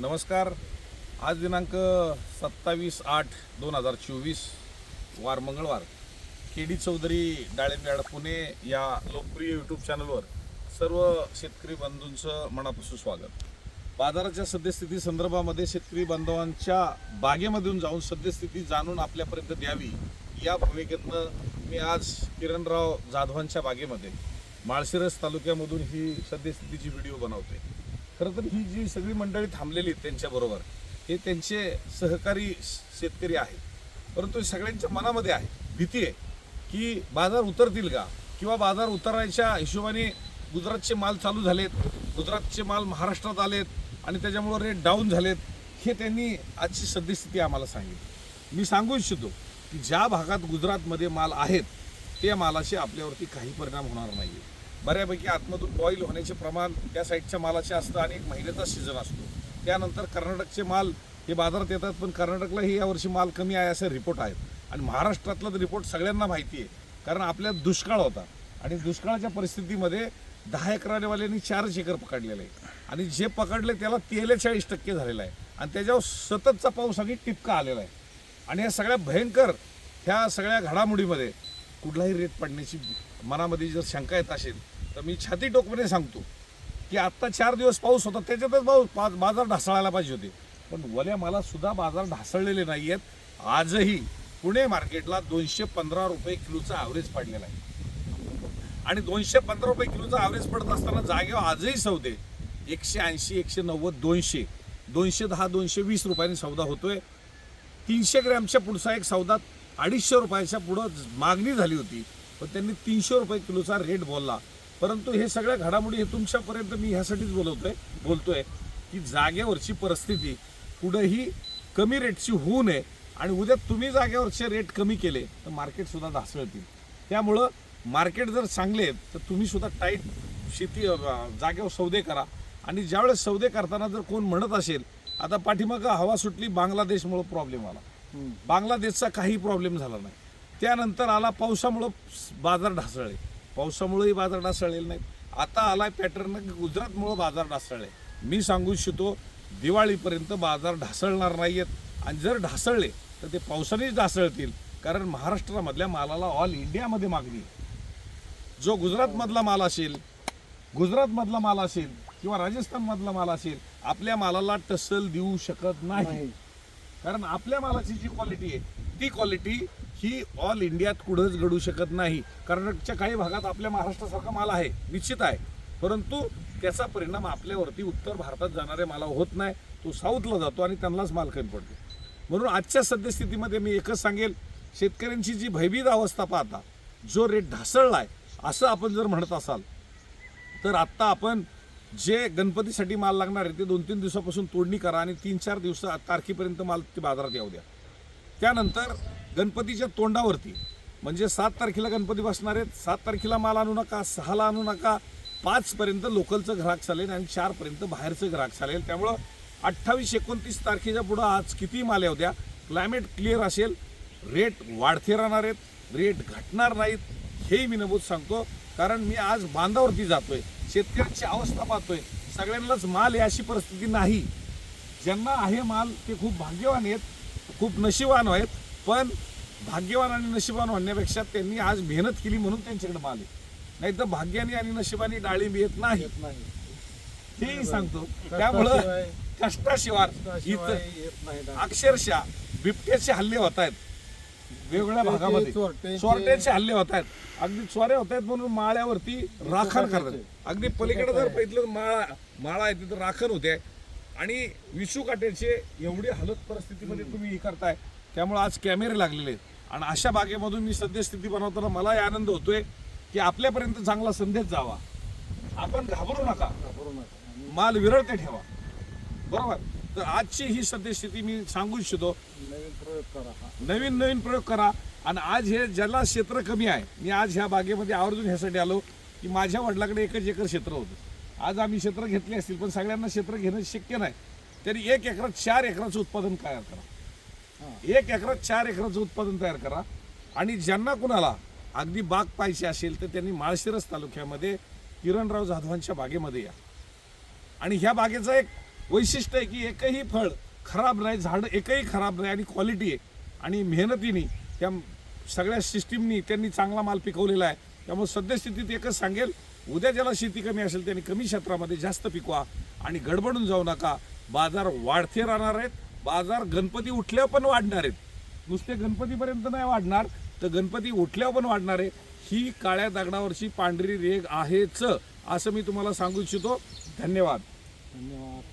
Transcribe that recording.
नमस्कार. आज दिनांक सत्तावीस आठ दोन हजार चोवीस वार मंगळवार. के डी चौधरी डाळिंब्याड पुणे या लोकप्रिय यूट्यूब चॅनलवर सर्व शेतकरी बंधूंचं मनापासून स्वागत. बाजाराच्या सद्यस्थिती संदर्भामध्ये शेतकरी बांधवांच्या बागेमधून जाऊन सद्यस्थिती जाणून आपल्यापर्यंत द्यावी या भूमिकेतनं मी आज किरणराव जाधवांच्या बागेमध्ये माळशिरस तालुक्यामधून ही सद्यस्थितीची व्हिडिओ बनवते खरं तर ही जी सगळी मंडळी थांबलेली आहेत त्यांच्याबरोबर हे त्यांचे सहकारी शेतकरी आहेत. परंतु सगळ्यांच्या मनामध्ये आहे भीती आहे की बाजार उतरतील का? किंवा बाजार उतरायच्या हिशोबाने गुजरातचे माल चालू झालेत गुजरातचे माल महाराष्ट्रात आलेत आणि त्याच्यामुळं रेट डाऊन झालेत हे त्यांनी आजची सद्यस्थिती आम्हाला सांगितली. मी सांगू इच्छितो की ज्या भागात गुजरातमध्ये माल आहेत त्या मालाशी आपल्यावरती काही परिणाम होणार नाही बऱ्यापैकी आतमधून बॉईल होण्याचे प्रमाण त्या साईडच्या मालाचे असतं आणि एक महिन्याचा सीझन असतो. त्यानंतर कर्नाटकचे माल हे बाजारात येतात पण कर्नाटकलाही यावर्षी माल कमी आहे असे रिपोर्ट आहेत. आणि महाराष्ट्रातला तर रिपोर्ट सगळ्यांना माहिती आहे कारण आपल्यात दुष्काळ होता. आणि दुष्काळाच्या परिस्थितीमध्ये दहा एकरवाल्यांनी चारच एकर पकडलेलं आहे आणि जे पकडले त्याला तेलेचाळीस टक्के झालेला आहे. आणि त्याच्यावर सततचा पाऊस आणि टिपका आलेला आहे. आणि या सगळ्या भयंकर ह्या सगळ्या घडामोडीमध्ये कुठलाही रेट पडण्याची मनामध्ये जर शंका येत असेल तर मी छाती टोकपणे सांगतो की आत्ता चार दिवस पाऊस होता त्याच्यातच पाऊस पा- बाजार ढासळायला पाहिजे होते. पण वल्या मला सुद्धा बाजार ढासळलेले नाही आहेत आजही पुणे मार्केटला दोनशे पंधरा रुपये किलोचा ॲव्हरेज पडलेला आहे. आणि दोनशे पंधरा रुपये किलोचा ॲव्हरेज पडत असताना जागेवर आजही सौदे. एकशे ऐंशी एकशे नव्वद दोनशे. दोनशे दहा दोनशे वीस रुपयांनी सौदा होतोय. तीनशे ग्रॅमच्या पुढचा एक सौदा अडीचशे रुपयाच्या पुढं मागणी झाली होती. पण त्यांनी तीनशे रुपये किलोचा रेट बोलला. परंतु हे सगळ्या घडामोडी हे तुमच्यापर्यंत मी ह्यासाठीच बोलवतोय बोलतोय की जागेवरची परिस्थिती कुठंही कमी रेटची होऊ नये आणि उद्या तुम्ही जागेवरचे रेट कमी केले तर मार्केटसुद्धा धासळतील ढासळतील. त्यामुळं मार्केट जर चांगले तर तुम्हीसुद्धा टाईट शेती जागेवर सौदे करा. आणि ज्यावेळेस सौदे करताना जर कोण म्हणत असेल आता पाठीमागं हवा सुटली बांगलादेशमुळं प्रॉब्लेम आला. बांगलादेशचा काही प्रॉब्लेम झाला नाही. त्यानंतर आला पावसामुळं बाजार ढासळले. पावसामुळेही बाजार ढासळलेले नाहीत. आता आला पॅटर्न गुजरातमुळं बाजार ढासळले. मी सांगू इच्छितो दिवाळीपर्यंत बाजार ढासळणार नाही आहेत आणि जर ढासळले तर ते पावसानेच ढासळतील. कारण महाराष्ट्रामधल्या मालाला ऑल इंडियामध्ये मागणी आहे. जो गुजरातमधला माल असेल गुजरातमधला माल असेल किंवा राजस्थानमधला माल असेल आपल्या मालाला टसल देऊ शकत नाही. कारण आपल्या मालाची जी क्वालिटी आहे ती क्वालिटी ही ऑल इंडियात कुठंच घडू शकत नाही. कर्नाटकच्या काही भागात आपल्या महाराष्ट्रासारखा माल आहे निश्चित आहे. परंतु त्याचा परिणाम आपल्यावरती उत्तर भारतात जाणाऱ्या माला होत नाही. तो साऊथला जातो आणि त्यांनाच माल कमी पडतो. म्हणून आजच्या सद्यस्थितीमध्ये मी एकच सांगेल शेतकऱ्यांची जी भयभीत अवस्था पाहता जो रेट ढासळला आहे असं आपण जर म्हणत असाल तर आत्ता आपण जे गणपतीसाठी माल लागणार आहे ते दोन तीन दिवसापासून तोडणी करा आणि तीन चार दिवस तारखेपर्यंत माल ते बाजारात येऊ द्या. त्यानंतर गणपतीच्या तोंडावरती म्हणजे सात तारखेला गणपती बसणार आहेत सात तारखेला माल आणू नका सहाला आणू नका पाचपर्यंत लोकलचं ग्राहक चालेल आणि चारपर्यंत बाहेरचं ग्राहक चालेल. त्यामुळं अठ्ठावीस एकोणतीस तारखेच्या पुढं आज किती माल येऊ द्या क्लायमेट क्लिअर असेल रेट वाढते राहणार आहेत रेट घटणार नाहीत हेही मी नमूद सांगतो. कारण मी आज बांधावरती जातोय. शेतकऱ्यांची अवस्था पाहतोय. सगळ्यांनाच माल आहे अशी परिस्थिती नाही. ज्यांना आहे माल ते खूप भाग्यवान आहेत खूप नशिबान आहेत पण भाग्यवान आणि नशिबान म्हणण्यापेक्षा त्यांनी आज मेहनत केली म्हणून त्यांच्याकडे माल आहे. नाही तर भाग्याने आणि नशिबाने डाळिंब येत नाही. हेही सांगतो. त्यामुळं कष्टाशिवाय इथं अक्षरशः बिबट्याचे हल्ले होत आहेत. वेगवेगळ्या भागामध्ये. चोरट्यांचे- हल्ले होत आहेत. अगदी चोऱ्या होत आहेत म्हणून माळ्यावरती राखण करतात. अगदी पलीकडे जर तर माळा माळा आहे तिथं राखण होते. आणि विसू काट्याचे एवढी हालत परिस्थितीमध्ये तुम्ही हे करताय त्यामुळे आज कॅमेरे लागलेले आहेत. आणि अशा बागेमधून मी सद्यस्थिती बनवताना मलाही आनंद होतोय की आपल्यापर्यंत चांगला संदेश जावा. आपण घाबरू नका. माल विरळते ठेवा. बरोबर? तर आजची ही सद्यस्थिती मी सांगू इच्छितो. नवीन प्रयोग करा नवीन नवीन प्रयोग करा. आणि आज हे ज्याला क्षेत्र कमी आहे मी आज ह्या बागेमध्ये आवर्जून ह्यासाठी आलो की माझ्या वडिलाकडे एकच एकर क्षेत्र होतं. आज आम्ही क्षेत्र घेतले असतील पण सगळ्यांना क्षेत्र घेणं शक्य नाही. तरी एक एकरात चार एकराचं उत्पादन तयार करा. एक एकरात चार एकराचं उत्पादन तयार करा. आणि ज्यांना कुणाला अगदी बाग पाहिजे असेल तर त्यांनी माळशिरस तालुक्यामध्ये किरणराव जाधवांच्या बागेमध्ये या. आणि ह्या बागेचा एक वैशिष्ट्य आहे की एकही फळ खराब नाही झाड एकही खराब नाही आणि क्वालिटी आहे. आणि मेहनतीने त्या सगळ्या सिस्टीमनी त्यांनी चांगला माल पिकवलेला आहे. त्यामुळे सद्यस्थितीत एकच सांगेल उद्या ज्याला शेती कमी असेल त्यांनी कमी क्षेत्रामध्ये जास्त पिकवा आणि गडबडून जाऊ नका. बाजार वाढते राहणार आहेत बाजार गणपती उठल्यावर पण वाढणार आहेत. नुसते गणपतीपर्यंत नाही वाढणार तर गणपती उठल्यावर पण वाढणार आहे. ही काळ्या दगडावरची पांढरी रेग आहेच असं मी तुम्हाला सांगू इच्छितो. धन्यवाद. धन्यवाद.